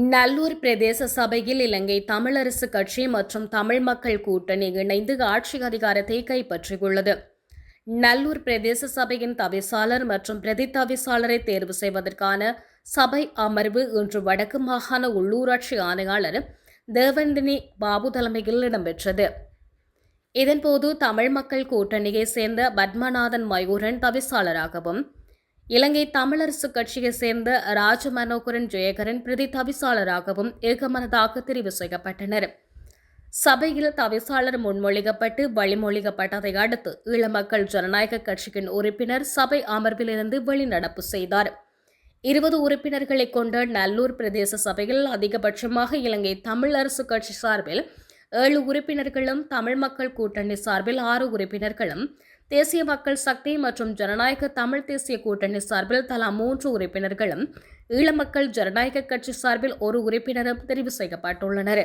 நல்லூர் பிரதேச சபையில் இலங்கை தமிழரசு கட்சி மற்றும் தமிழ் மக்கள் கூட்டணி இணைந்து ஆட்சி அதிகாரத்தை கைப்பற்றியுள்ளது. நல்லூர் பிரதேச சபையின் தவிசாளர் மற்றும் பிரதி தவிசாளரை தேர்வு செய்வதற்கான சபை அமர்வு இன்று வடக்கு மாகாண உள்ளூராட்சி ஆணையாளர் தேவந்தினி பாபு தலைமையில் இடம்பெற்றது. இதன்போது தமிழ் மக்கள் கூட்டணியைச் சேர்ந்த பத்மநாதன் மயூரன் தவிசாளராகவும் இலங்கை தமிழரசு கட்சியைச் சேர்ந்த ராஜ மனோகரன் ஜெயகரன் பிரதி தவிசாளராகவும் ஏகமனதாக தெரிவு செய்யப்பட்டனர். சபையில் தவிசாளர் முன்மொழிகப்பட்டு வழிமொழிகப்பட்டதை அடுத்து ஈழ மக்கள் ஜனநாயக கட்சியின் உறுப்பினர் சபை அமர்விலிருந்து வெளிநடப்பு செய்தார். இருபது உறுப்பினர்களை கொண்ட நல்லூர் பிரதேச சபையில் அதிகபட்சமாக இலங்கை தமிழரசு கட்சி சார்பில் ஏழு உறுப்பினர்களும் தமிழ் மக்கள் கூட்டணி சார்பில் ஆறு உறுப்பினர்களும் தேசிய மக்கள் சக்தி மற்றும் ஜனநாயக தமிழ் தேசிய கூட்டணி சார்பில் தலா மூன்று உறுப்பினர்களும் ஈழ மக்கள் ஜனநாயக கட்சி சார்பில் ஒரு உறுப்பினரும் தெரிவு செய்யப்பட்டுள்ளனர்.